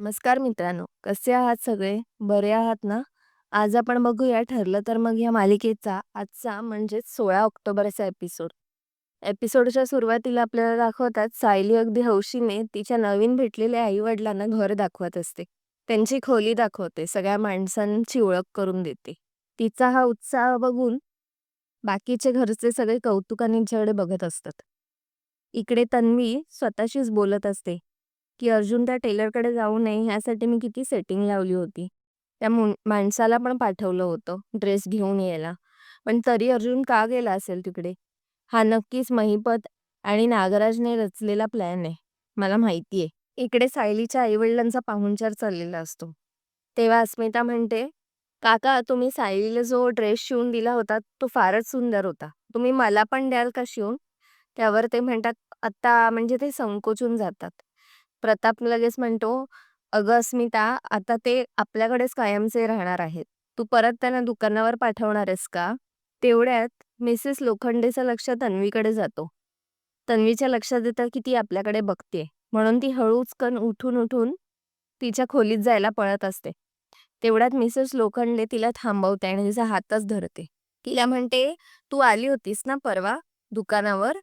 नमस्कार मित्रांनो कसे आहात सगळे? बरे आहात ना? आज आपण बघूया ठरलं तर मग या मालिकेचा आजचा म्हणजेच सोळा ऑक्टोबरचा एपिसोड. एपिसोडच्या सुरुवातीला आपल्याला दाखवतात सायली अगदी हौशीने तिच्या नवीन भेटलेल्या आईवडिलांना घर दाखवत असते. त्यांची खोली दाखवते सगळ्या माणसांची ओळख करून देते. तिचा हा उत्साह बघून बाकीचे घरचे सगळे कौतुकाने बघत असतात. इकडे तन्वी स्वतःशीच बोलत असते की अर्जुन त्या टेलरकडे जाऊ नये ह्यासाठी मी किती सेटिंग लावली होती. त्या मुं- माणसाला पण पाठवलं होतं ड्रेस घेऊन यायला. पण तरी अर्जुन का गेला असेल तिकडे? हा नक्कीच महिपत आणि नागराजने रचलेला प्लॅन आहे. मला माहितीये. इकडे सायलीच्या आईवडिलांचा पाहुणचार चाललेला असतो. तेव्हा अस्मिता म्हणते काका तुम्ही सायलीला जो ड्रेस शिवून दिला होता तो फारच सुंदर होता. तुम्ही मला पण द्याल का शिवून? त्यावर ते म्हणतात आता म्हणजे ते संकोचून जातात. प्रताप लगेच म्हणतो अगं अस्मिता आता ते आपल्याकडेच कायमचे राहणार आहेत. तू परत त्यांना दुकानावर पाठवणार आहेस का? तेवढ्यात मिसेस लोखंडेचं लक्ष तन्वीकडे जातो. तन्वीच्या लक्षात येतं की ती आपल्याकडे बघते म्हणून ती हळूचकन उठून उठून तिच्या खोलीत जायला पळत असते. तेवढ्यात मिसेस लोखंडे तिला थांबवते आणि तिचा हातच धरते. तिला म्हणते तू आली होतीस ना परवा दुकानावर?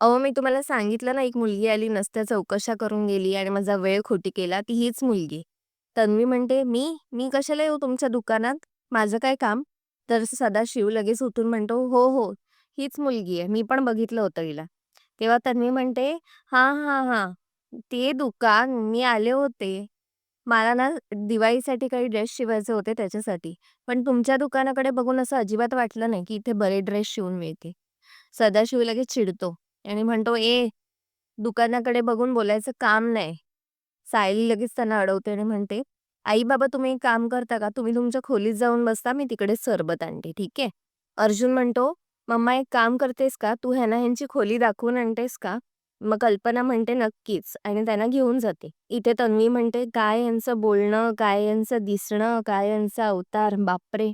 अहो मी तुम्हाला सांगितलं ना एक मुलगी आली नसत्या चौकशा करून गेली आणि माझा वेळ खोटी केला ती हीच मुलगी. तन्वी म्हणते मी मी कशाला येऊ तुमच्या दुकानात? माझं काय काम? तर सदाशिव लगेच उठून म्हणतो हो हो हीच मुलगी आहे मी पण बघितलं होतं हिला. तेव्हा तन्वी म्हणते हा हा हा ते दुकान मी आले होते. मला ना दिवाळीसाठी काही ड्रेस शिवायचे होते त्याच्यासाठी पण तुमच्या दुकानाकडे बघून असं अजिबात वाटलं नाही की इथे बरे ड्रेस शिवून मिळते सदाशिव लगेच चिडतो. आणि म्हणतो ए दुकानाकडे बघून बोलायचं काम नाही. सायली लगेच त्यांना अडवते आणि म्हणते आई बाबा तुम्ही एक काम करता का? तुम्ही तुमच्या खोलीत जाऊन बसता मी तिकडे सरबत आणते ठीक आहे? अर्जुन म्हणतो मम्मा एक काम करतेस का? तू ह्यांना ह्यांची खोली दाखवून आणतेस का? मग कल्पना म्हणते नक्कीच. आणि त्यांना घेऊन जाते. इथे तन्वी म्हणते काय यांचं बोलणं काय यांचं दिसणं काय यांचा अवतार? बापरे!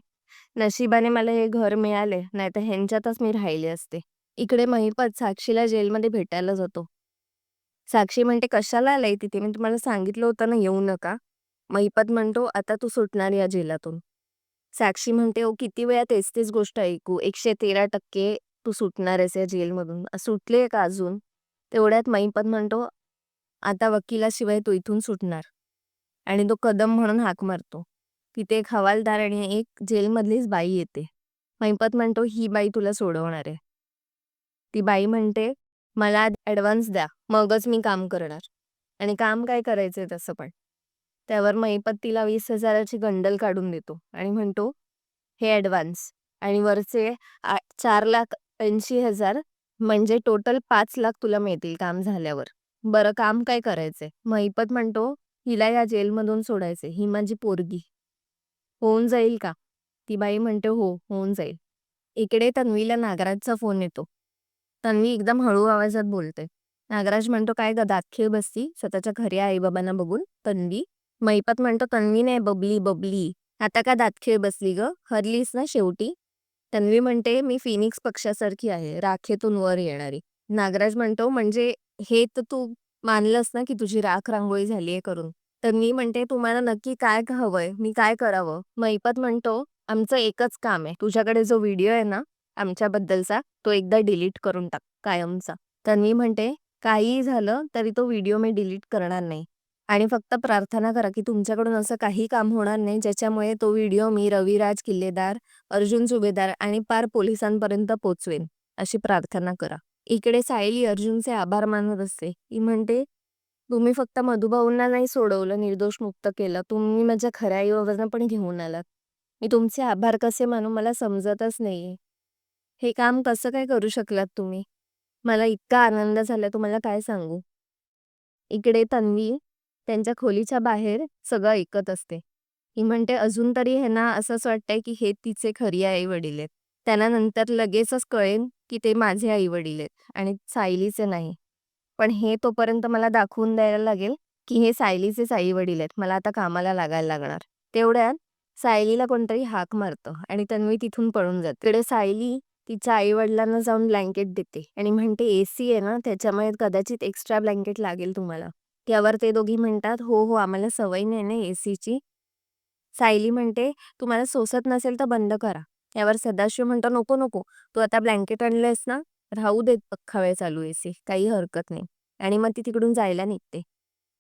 नशिबाने मला हे घर मिळाले नाही तर ह्यांच्यातच मी राहिले असते. इकडे महिपत साक्षीला जेलमध्ये भेटायला जातो. साक्षी म्हणते कशाला आलाय तिथे? मी तुम्हाला सांगितलं होतं ना येऊ नका. महिपत म्हणतो आता तू सुटणार या जेलातून. साक्षी म्हणते ओ किती वेळा तेच तेच गोष्ट ऐकू. एकशे तेरा टक्के तू सुटणार आहेस या जेलमधून. सुटले का अजून? तेवढ्यात महिपत म्हणतो आता वकिलाशिवाय तू इथून सुटणार. आणि तो कदम म्हणून हाक मारतो. तिथे एक हवालदार आणि एक जेलमधलीच बाई येते. महिपत म्हणतो ही बाई तुला सोडवणार आहे. ती बाई म्हणते मला ऍडव्हान्स द्या मगच मी काम करणार. आणि काम काय करायचंय तसं पण. त्यावर महिपत तिला वीस हजाराची गंडल काढून देतो आणि म्हणतो हे ऍडव्हान्स आणि वरचे चार लाख ऐंशी हजार म्हणजे टोटल पाच लाख तुला मिळतील काम झाल्यावर. बरं काम काय करायचंय? महिपत म्हणतो हिला या जेलमधून सोडायचे ही माझी पोरगी. होऊन जाईल का? ती बाई म्हणते हो होऊन जाईल. इकडे तन्वीला नागराजचा फोन येतो. तन्वी एकदम हळू आवाजात बोलते. नागराज म्हणतो काय ग दातखीळ बसती? स्वतःच्या खऱ्या आईबाबांना बघून तन्वी? मैपत म्हणतो तन्वी नाही बबली बबली. आता का दातखीळ बसली ग? हरलीस ना शेवटी? तन्वी म्हणते मी फिनिक्स पक्षासारखी आहे. राखेतून वर येणारी. नागराज म्हणतो म्हणजे हे तर तू मानलंस ना की तुझी राख रांगोळी झालीये करून? तन्वी म्हणते तुम्हाला नक्की काय हवंय? मी काय करावं? मैपत म्हणतो आमचं एकच काम आहे. तुझ्याकडे जो व्हिडिओ आहे ना आमच्याबद्दलचा तो एकदा डिलीट करून टाक कायमचा. तन्वी म्हणते काहीही झालं तरी तो व्हिडिओ मी डिलीट करणार नाही. आणि फक्त प्रार्थना करा की तुमच्याकडून असं काही काम होणार नाही ज्याच्यामुळे तो व्हिडिओ मी रविराज किल्लेदार अर्जुन सुभेदार आणि पार पोलिसांपर्यंत पोचवेन अशी प्रार्थना करा. इकडे सायली अर्जुनचे आभार मानत असते. ती म्हणते तुम्ही फक्त मधुभाऊंना नाही सोडवलं निर्दोष मुक्त केलं. तुम्ही माझ्या खऱ्या आईबाबांना पण घेऊन आलात. मी तुमचे आभार कसे मानू मला समजतच नाहीये. हे काम कसं काय करू शकलात तुम्ही? मला इतका आनंद झाला तुम्हाला काय सांगू? इकडे तन्वी त्यांच्या खोलीच्या बाहेर सगळं ऐकत असते. ती म्हणते अजून तरी ह्यांना असंच वाटतंय की हे तिचे खरी आई वडील आहेत. त्यांना नंतर लगेचच कळेल की ते माझे आई वडील आहेत आणि सायलीचे नाही. पण हे तोपर्यंत मला दाखवून द्यायला लागेल की हे सायलीचेच आई वडील आहेत. मला आता कामाला लागायला लागणार. तेवढ्यात सायलीला कोणतरी हाक मारतं आणि तन्वी तिथून पळून जाते. तिकडे सायली तिच्या आई वडिलांना जाऊन ब्लँकेट देते आणि म्हणते एसी आहे ना त्याच्यामुळे कदाचित एक्स्ट्रा ब्लँकेट लागेल तुम्हाला. त्यावर ते दोघी म्हणतात हो हो आम्हाला सवय नाही ना एसीची सायली म्हणते तुम्हाला सोसत नसेल तर बंद करा. यावर सदाशिव म्हणतो नको नको तू आता ब्लँकेट आणलंयस ना राहू देत पक्का वेळ चालू एसी काही हरकत नाही. आणि मग ती तिकडून जायला निघते.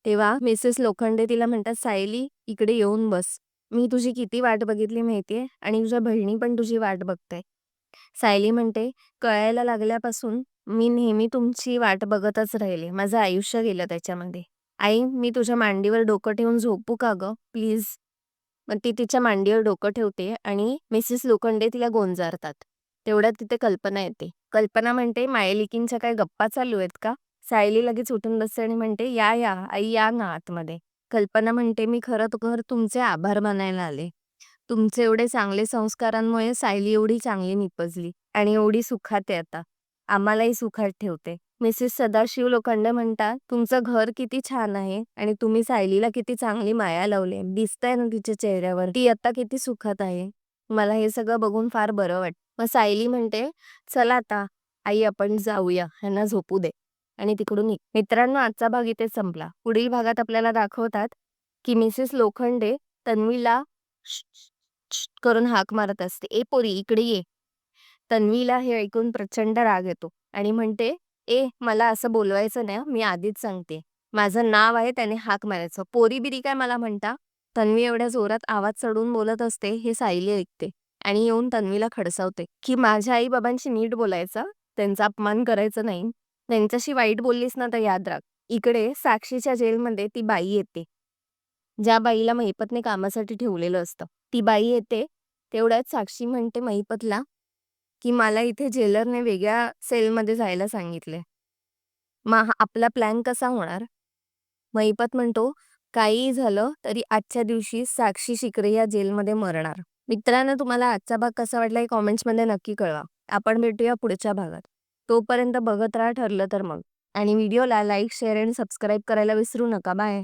तेव्हा मिसेस लोखंडे तिला म्हणतात सायली इकडे येऊन बस. मी तुझी किती वाट बघितली माहितीये आणि तुझ्या बहिणी पण तुझी वाट बघताय सायली म्हणते कळायला लागल्यापासून मी नेहमी तुमची वाट बघतच राहिले. माझं आयुष्य गेलं त्याच्यामध्ये. आई मी तुझ्या मांडीवर डोकं ठेवून झोपू का ग? प्लीज. मग ती तिच्या मांडीवर डोकं ठेवते आणि मिसेस लोखंडे तिला गोंजारतात. तेवढ्यात तिथे कल्पना येते. कल्पना म्हणते मायलिकींच्या काय गप्पा चालू आहेत का? सायली लगेच उठून बसते आणि म्हणते या या आई या ना आतमध्ये. कल्पना म्हणते मी खरं तर तुमचे आभार मानायला आले. तुमचे एवढे चांगले संस्कारांमुळे सायली एवढी चांगली निपजली आणि एवढी सुखात आहे आता. आम्हालाही सुखात ठेवते. मिसेस सदाशिव लोखंडे म्हणतात तुमचं घर किती छान आहे आणि तुम्ही सायलीला किती चांगली माया लावली दिसतंय ना तिच्या चेहऱ्यावर. ती आता किती सुखात आहे. मला हे सगळं बघून फार बरं वाटतं. मग सायली म्हणते चला आता आई आपण जाऊया. ह्यांना झोपू दे. आणि तिकडून मित्रांनो आजचा भाग इथे संपला. पुढील भागात आपल्याला दाखवतात की मिसेस लोखंडे तन्वीला करून हाक मारत असते ए पोरी इकडे ये. तन्वीला हे ऐकून प्रचंड राग येतो आणि म्हणते ए मला असं बोलवायचं नाही मी आधीच सांगते. माझं नाव आहे त्याने हाक मारायचं. पोरी बिरी काय मला म्हणता? तन्वी एवढ्या जोरात आवाज चढून बोलत असते हे सायली ऐकते आणि येऊन तन्वीला खडसावते की माझ्या आई बाबांशी नीट बोलायचं? त्यांचा अपमान करायचं नाही? त्यांच्याशी वाईट बोललीस ना तर याद राख. इकडे साक्षीच्या जेलमध्ये ती बाई येते. ज्या बाईला महिपतने कामासाठी ठेवलेलं असतं. ती बाई येते तेवढ्यात साक्षी म्हणते महिपतला की मला इथे जेलरने वेगळ्या सेलमध्ये जायला सांगितले मग आपला प्लॅन कसा होणार? महिपत म्हणतो काही झालं तरी आजच्या दिवशी साक्षी शिकरे या जेलमध्ये मरणार. मित्रांनो तुम्हाला आजचा भाग कसा वाटला हे कॉमेंट्समध्ये नक्की कळवा. आपण भेटूया पुढच्या भागात. तोपर्यंत बघत राहा ठरलं तर मग. आणि व्हिडिओला लाईक शेअर आणि सबस्क्राईब करायला विसरू नका. बाय.